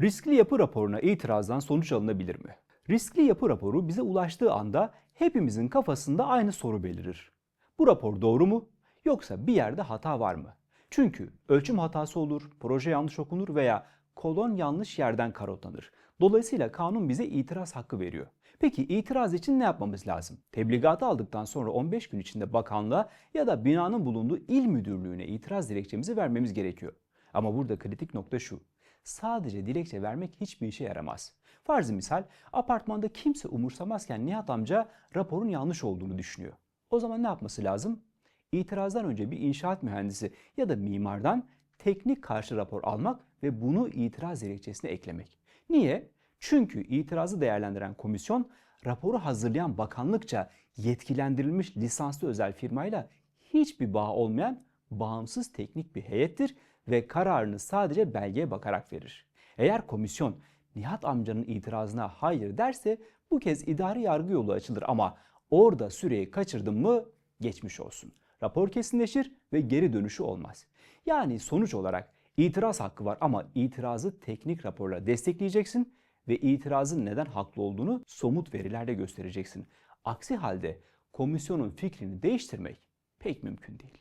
Riskli yapı raporuna itirazdan sonuç alınabilir mi? Riskli yapı raporu bize ulaştığı anda hepimizin kafasında aynı soru belirir. Bu rapor doğru mu? Yoksa bir yerde hata var mı? Çünkü ölçüm hatası olur, proje yanlış okunur veya kolon yanlış yerden karotlanır. Dolayısıyla kanun bize itiraz hakkı veriyor. Peki itiraz için ne yapmamız lazım? Tebligatı aldıktan sonra 15 gün içinde bakanlığa ya da binanın bulunduğu il müdürlüğüne itiraz dilekçemizi vermemiz gerekiyor. Ama burada kritik nokta şu. Sadece dilekçe vermek hiçbir işe yaramaz. Farz misal apartmanda kimse umursamazken Nihat amca raporun yanlış olduğunu düşünüyor. O zaman ne yapması lazım? İtirazdan önce bir inşaat mühendisi ya da mimardan teknik karşı rapor almak ve bunu itiraz dilekçesine eklemek. Niye? Çünkü itirazı değerlendiren komisyon raporu hazırlayan bakanlıkça yetkilendirilmiş lisanslı özel firmayla hiçbir bağ olmayan bağımsız teknik bir heyettir ve kararını sadece belgeye bakarak verir. Eğer komisyon Nihat amcanın itirazına hayır derse bu kez idari yargı yolu açılır ama orada süreyi kaçırdın mı geçmiş olsun. Rapor kesinleşir ve geri dönüşü olmaz. Yani sonuç olarak itiraz hakkı var ama itirazı teknik raporla destekleyeceksin ve itirazın neden haklı olduğunu somut verilerle göstereceksin. Aksi halde komisyonun fikrini değiştirmek pek mümkün değil.